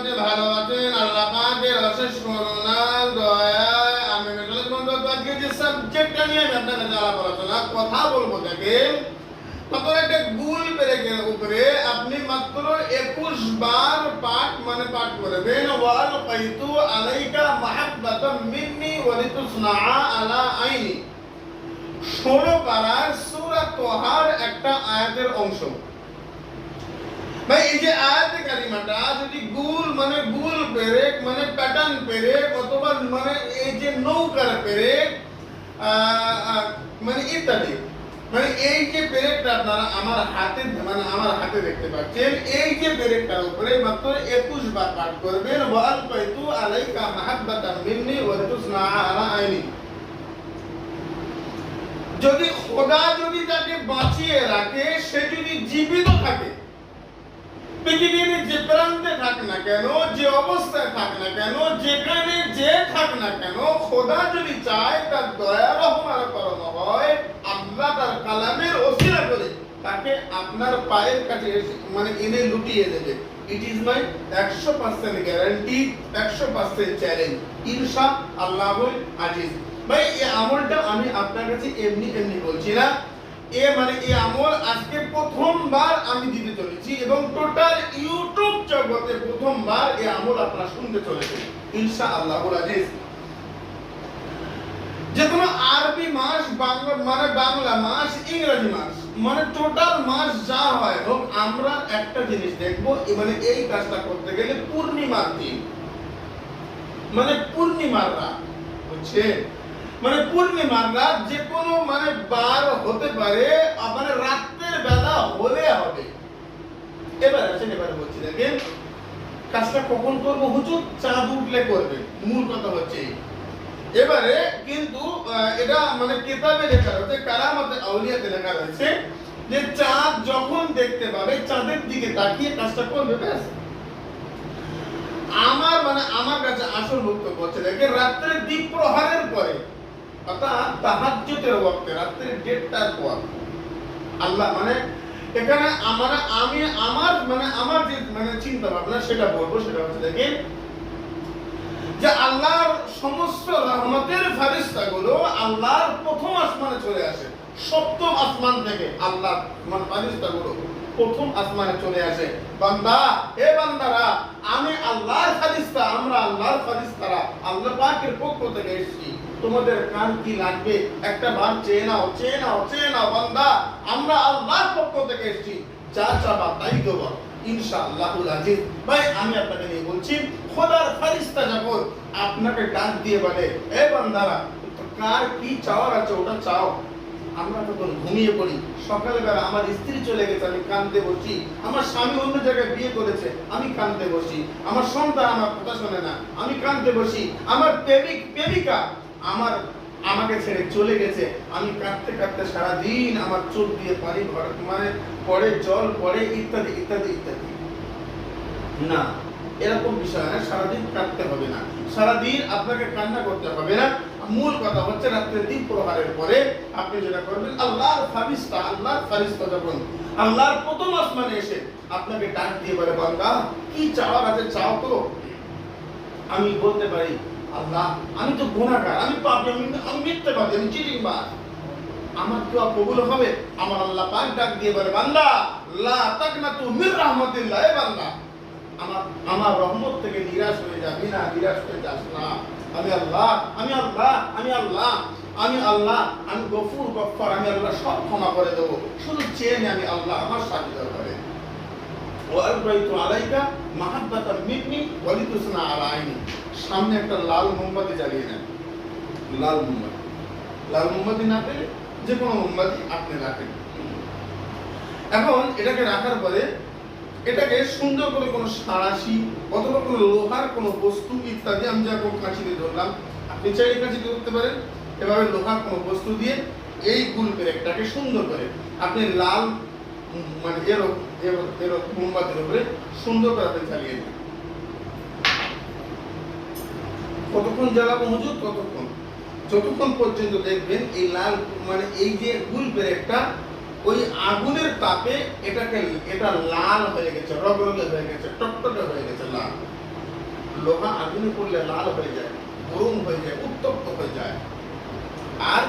রহমতে ভালো আল্লাহ পাকের অশেষ করুণার দয়ায় আমি মেটালিক বন্ধু আজকে যে সাবজেক্টটা নিয়ে আমি আপনার কাছে আলাপ কথা বলব দেখেন মাত্র একটা গুল পেরেকের উপরে, আপনি মাত্র একুশ বার পাঠ মানে পাঠ করবেন, ওয়াল কাইতু আলাইকা মাহাব্বাতাম মিন্নি ওয়ালিতুসনা আলা আইনি। ষোলো পারার সূরা তোহার একটা আয়াতের অংশ। ভাই, এই যে আয়াত কালিমাটা যদি গুল মানে গুল পেরেক মানে প্যাটার্ন পেরেক, অথবা মানে এই যে নৌকার পেরেক মানে ইত্যাদি মানে এই যে পেরেকটা আপনারা আমার হাতে মানে আমার হাতে দেখতে পাচ্ছেন, এই যে পেরেকটার উপরে মাত্র একুশ বার পাঠ করবেন ওয়াল কাইতু আলাইকা মাহাব্বাতাম মিন্নি ওয়া তুসনা আলা আইনি। যদি খোদা যদি তাকে বাঁচিয়ে রাখে, সে যদি জীবিত থাকে পৃথিবীর যে প্রান্তে থাক না কেন, যে অবস্থায় থাক না কেন, যেখানে যে থাক না কেন, খোদা যদি চায়, তার দয়া রহমার করানো হয়, আল্লাহ তার কালামের ওসিলা করে তাকে আপনার পায়ের কাছে মানে এনে লুটিয়ে দেবে। ইট ইজ মাই একশো পার্সেন্ট গ্যারান্টি একশো পার্সেন্ট চ্যালেঞ্জ ইনশা আল্লাহ আজিজ। ভাই, এই আমলটা আমি আপনার কাছে এমনি এমনি বলছি না। এ মানে এই আমল আজকে প্রথমবার আমি দিতে চলেছি। এবং টোটাল ইউটিউব জগতে প্রথমবার এই আমল আপনারা শুনতে চলেছেন ইনশা আল্লাহ আজিজ যে কোনো আরবি মাস বাংলা মানে বাংলা মাস ইংরেজি মাস মানে টোটাল মাস যা হয় হোক আমরা একটা জিনিস দেখব মানে এই কাজটা করতে গেলে পূর্ণিমার দিন। মানে পূর্ণিমার রাত বুঝছেন? মানে পূর্ণিমার রাত যে কোনো মানে বার হতে পারে আহ, মানে রাতের বেলা হলে হবে। এবার আসেন, এবারে বলছি, দেখেন, কাজটা কখন করব হুজুর? চাঁদ উঠলে করবে, মূল কথা হচ্ছে এবারে কিন্তু এটা মানে কিতাবে লেখা রয়েছে কারামতে আউলিয়াতে লেখা রয়েছে যে চাঁদ যখন দেখতে পাবে, চাঁদের দিকে তাকিয়ে কাজটা করবে, ব্যাস। আমার মানে আমার কাছে আসল বক্তব্য হচ্ছে দেখে রাত্রে দ্বীপ প্রহারের পরে, অর্থাৎ তাহাজ্জুদের ওয়াক্তে রাত্রে দেড়টার পর, আল্লাহ মানে এখানে আমরা, আমি, আমার মানে আমার যে মানে চিন্তা ভাবনা সেটা বলব, সেটা হচ্ছে যে আল্লাহর সমস্ত রহমতের আল্লাহর প্রথম আসমানে চলে আসে। সপ্তম আসমান থেকে আল্লাহ মানে প্রথম আসমানে চলে আসে। বান্দা, হে বান্দারা, আমি আল্লাহর ফারিস্তা, আমরা আল্লাহর ফারিস্তারা, আল্লাহ পাকের পক্ষ থেকে এসেছি। তোমাদের কান কি লাগবে? একটা বার চেয়ে নাও চেয়ে নাও চেয়ে নাও, বান্দা। আমরা আল্লাহর পক্ষ থেকে এসেছি। যা চাবা তাই দেবো আজিজ। ভাই, আমি আপনাকে নিয়ে বলছি, খোদার ফারিস্তা যখন আপনাকে ডাক দিয়ে বলে, এ বান্দারা, কার কি চাওয়ার আছে ওটা চাও? আমরা তখন ঘুমিয়ে পড়ি। সকালবেলা আমার স্ত্রী চলে গেছে, আমি কান্দতে বসি আমার স্বামী অন্য জায়গায় বিয়ে করেছে, আমি কান্দতে বসি আমার সন্তান আমার কথা শোনে না, আমি কান্দতে বসি আমার প্রেমিক, প্রেমিকা আমার, আমাকে ছেড়ে চলে গেছে। আমি কাঁদতে কাঁদতে সারাদিন আমার চোখ দিয়ে পানি ভর মানে পরে জল পড়ে, ইত্যাদি ইত্যাদি ইত্যাদি। না, এরকম বিষয় না, সারাদিন কাটতে হবে না। সারাদিন আপনাকে কান্না করতে হবে না। মূল কথা হচ্ছে রাত্রে দিন প্রহারের পরে আপনি যেটা করবেন, আল্লাহর ফারিস্তা আল্লাহর ফারিস্তা যখন, আল্লাহর প্রথম আসমানে এসে আপনাকে ডাক দিয়ে বলে, বান্দা, কি চাওয়ার আছে চাও তো? আমি বলতে পারি আল্লাহ, আমি তো গুণাগার আমি পাপি আমি আমি মিথ্যাবাদী আমি চিটিং বাজ আমার দোয়া কবুল হবে? আমার আল্লাহ পাক ডাক দিয়ে বলে, বান্দা, লা তাকনাতু মির রাহমাতিল্লাহ, এ বান্দা। আমার আমার রহমত থেকে নিরাশ হয়ে যাবি না নিরাশ হয়ে যাস না। আমি আল্লাহ আমি আল্লাহ আমি আল্লাহ আমি আল্লাহ, আমি গফুর, গফফার, আমি আল্লাহ সব ক্ষমা করে দেবো। শুধু চেয়ে আমি আল্লাহ আমার সাথে করে আলাইকা ওয়ালিতুসনা আলা আইনি। সামনে একটা লাল মোমবাতি জ্বালিয়ে নেন। লাল মোমবাতি। লাল মোমবাতি না পেলে যে কোনো মোমবাতি আপনি রাখেন। এখন এটাকে রাখার পরে এটাকে সুন্দর করে কোনো সাঁড়াশি অথবা কোনো লোহার কোনো বস্তু ইত্যাদি, আমি যেরকম কাঁচি দিয়ে ধরলাম, আপনি চাইলে কাঁচি ধরতে পারেন। এভাবে লোহার কোনো বস্তু দিয়ে এই গুল পেরেকটাকে সুন্দর করে আপনি লাল মানে এরো এরো মোমবাতির উপরে সুন্দর করে আপনি জ্বালিয়ে দিন কতক্ষণ জ্বালাবো হুজুর? ততক্ষণ। যতক্ষণ পর্যন্ত দেখবেন এই লাল মানে এই যে গুল পেরেকটা ওই আগুনের তাপে এটাকে, এটা লাল হয়ে গেছে রগরগে হয়ে গেছে, টকটকে হয়ে গেছে লাল। লোহা আগুনে পড়লে লাল হয়ে যায়, গরম হয়ে যায়, উত্তপ্ত হয়ে যায়। আর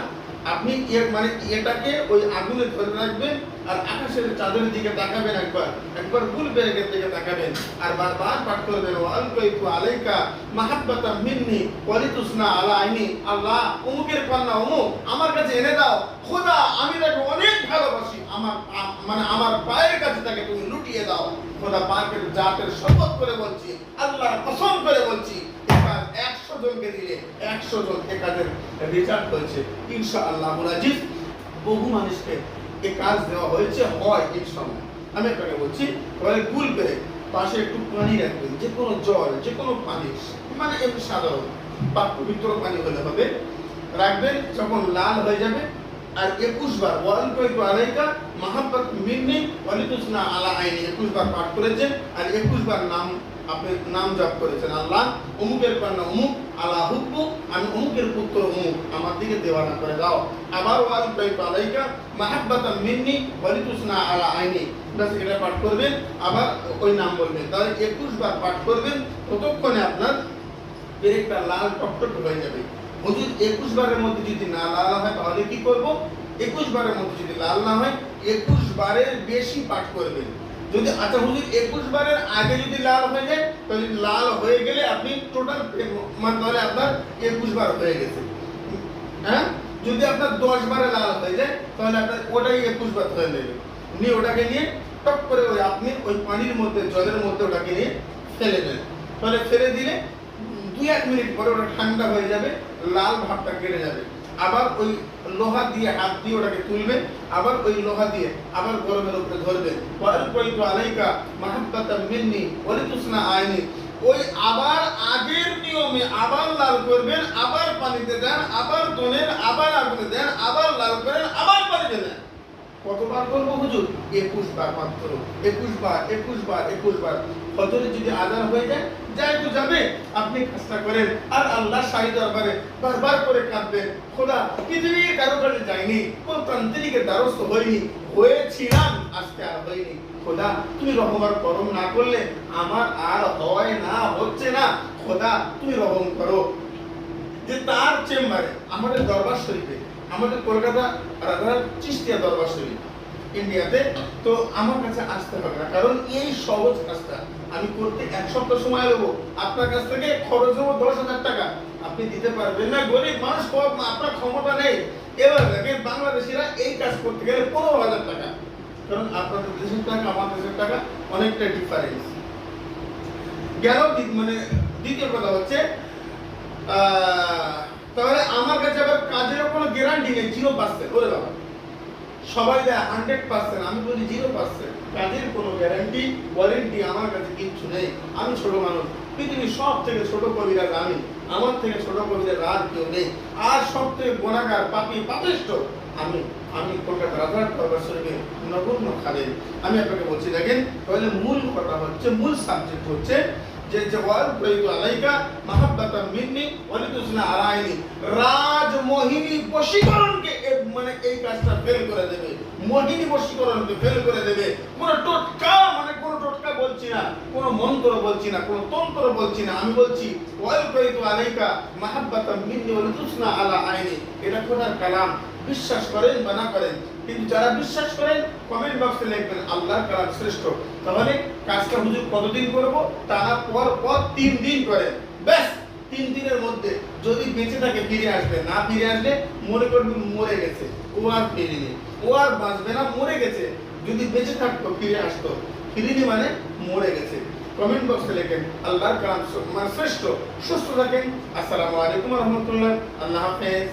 আপনি এর মানে এটাকে ওই আগুনে ধরে রাখবেন আর আকাশের চাঁদের দিকে তাকাবেন একবার। একবার ভুল বেরেকের দিকে তাকাবেন। আর বারবার পাঠ করবেন, ওয়ালকাইতু আলাইকা মাহাব্বাতাম মিন্নি ওয়ালিতুসনা আলা আইনি। আল্লাহ, অমুকের কন্যা, অমুক, আমার কাছে এনে দাও। খোদা, আমি তাকে অনেক ভালোবাসি। আমার মানে আমার পায়ের কাছে তাকে তুমি লুটিয়ে দাও। খোদা পাকের জাতের শপথ করে বলছি, আল্লাহর কসম করে বলছি জনকে দিলে একশো জন এ কাজের রেজাল্ট হয়েছে। ইনশা আল্লাহ আজিজ বহু মানুষকে এ কাজ দেওয়া হয়েছে, হয় ইনশাল্লাহ আমি আপনাকে বলছি এবারে গুল পেরে পাশে একটু পানি রাখবেন, যে কোনো জল, যে কোনো পানি মানে এমনি সাধারণ, বা পবিত্র পানি হলে হবে। রাখবেন, যখন লাল হয়ে যাবে, আর একুশ বার, ওয়াল কইতু আলাইকা, মাহাব্বাত মিন্নি ওয়ালিতুসনা আলা আইনি, একুশ বার পাঠ করেছে আর একুশ বার নাম আপনি নাম জপ করেছেন, আল্লাহ অমুকের কন্যা অমুক, আল্লাহ হুব্বু, আমি অমুকের পুত্র, অমুক, আমার দিকে দেওয়ানা করে দাও আবার মিন্নি আলা আইনি। এটা পাঠ করবেন, আবার ওই নাম বলবেন। তাহলে একুশ বার পাঠ করবেন, ততক্ষণে আপনার পেরেকটা লাল টকটক হয়ে যাবে। হুজুর, একুশ বারের মধ্যে যদি না লাল হয়, তাহলে কি করব? একুশ বারের মধ্যে যদি লাল না হয়, একুশ বারের বেশি পাঠ করবেন। যদি আচ্ছা হুজুর একুশ বারের আগে যদি লাল হয়ে যায়, তাহলে লাল হয়ে গেলে আপনি টোটাল মানে তাহলে আপনার একুশ বার হয়ে গেছে। হ্যাঁ? যদি আপনার দশ বারে লাল হয়ে যায়, তাহলে আপনার ওটাই একুশ বার হয়ে যাবে নিয়ে ওটাকে নিয়ে টক করে ওই আপনি ওই পানির মধ্যে, জলের মধ্যে ওটাকে নিয়ে ফেলে দেন। তাহলে ফেলে দিলে দুই এক মিনিট পরে ওটা ঠান্ডা হয়ে যাবে, লাল ভাবটা কেটে যাবে। আবার ওই লোহা দিয়ে হাত দিয়ে ওটাকে তুলবে আবার ওই লোহা দিয়ে আবার গরমের উপরে ধরবে আলাইকা মাহাব্বাতাম মিন্নি ওয়ালিতুসনা আইনি। ওই আবার আগের নিয়মে আবার লাল করবেন, আবার পানিতে দেন, আবার দোলেন আবার আগুনে দেন, আবার লাল করেন, আবার পানিতে দেন। কতবার করব হুজুর? একুশ বার মাত্র। একুশ বার একুশ বার একুশ বার ফজরে যদি আদান হয়ে যায়, যাই তো যাবে। আপনি কাজটা করেন। আর আল্লাহ শাহী দরবারে বারবার করে কাঁদবেন। খোদা, পৃথিবীর কারও কাছে যায়নি, কোন তান্ত্রিকের দ্বারস্থ হয়নি, হয়েছিলাম, আজকে আর হয়নি। খোদা, তুমি রহমার করম না করলে আমার আর হয় না, হচ্ছে না। খোদা, তুমি রহম করো। যে তার চেম্বারে আমাদের দরবার শরীফে, আমাদের কলকাতা রাধার চিস্তিয়া দরবার শরীফ, ইন্ডিয়াতে, তো আমার কাছে আসতে হবে না। কারণ এই সহজ কাজটা আমি করতে এক সপ্তাহ সময় নেব আপনার কাছ থেকে খরচ হব দশ হাজার টাকা। আপনি দিতে পারবেন না। গরিব মানুষ আপনার ক্ষমতা নেই। এবার দেখেন বাংলাদেশিরা এই কাজ করতে গেলে পনেরো হাজার টাকা। কারণ আপনাদের দেশের টাকা, আমার দেশের টাকা অনেকটা ডিফারেন্স গেল মানে দ্বিতীয় কথা হচ্ছে তাহলে আমার কাছে আবার কাজের কোনো গ্যারান্টি নেই জিরো পার্সেন্ট ওরে বাবা। সবাই দেয় হান্ড্রেড পার্সেন্ট আমি বলি জিরো পার্সেন্ট কাজের কোনো গ্যারান্টি ওয়ারেন্টি আমার কাছে কিচ্ছু নেই। আমি ছোট মানুষ। পৃথিবীর সব থেকে ছোট কবিরাজ আমি আমার থেকে ছোট কবিরাজ আর কেউ নেই। আর সব থেকে গোনাগার, পাপি পাপিষ্ট আমি। আমি কলকাতা রাধার নগণ্য খালেন আমি আপনাকে বলছি, দেখেন, তাহলে মূল কথা হচ্ছে, মূল সাবজেক্ট হচ্ছে আলাইকা মিন্নি আলাইনি। রাজ মোহিনী মানে এই কাজটা ফেল করে দেবে। মোহিনী ফেল করে দেবে। কোন টোটকা মানে কোন টোটকা বলছি না, কোন মন্ত্র বলছি না, কোন তন্ত্র বলছি না। আমি বলছি, ওয়াল প্রয়িত আলাইকা মাহাব্বাতা মিন্নি ওয়ালিতুসনা আলা আইনি। এটা খোদার কালাম। বিশ্বাস করেন বা না করেন, কিন্তু যারা বিশ্বাস করেন কমেন্ট বক্সে লিখবেন আল্লাহ কালাম শ্রেষ্ঠ। তাহলে কাজটা হুজুর কতদিন করব? তারা পর পর তিন দিন করেন ব্যাস, তিন দিনের মধ্যে যদি বেঁচে থাকে, ফিরে আসবে। না ফিরে আসলে মনে করবে মরে গেছে। ও আর ফিরেনি। ও আর বাঁচবে না, মরে গেছে। যদি বেঁচে থাকতো, ফিরে আসতো। ফিরিনি মানে মরে গেছে। কমেন্ট বক্সে লেখেন, আল্লাহর কালাম মানে শ্রেষ্ঠ। সুস্থ থাকেন। আসসালামু আলাইকুম রহমতুল্লাহ। আল্লাহ হাফেজ।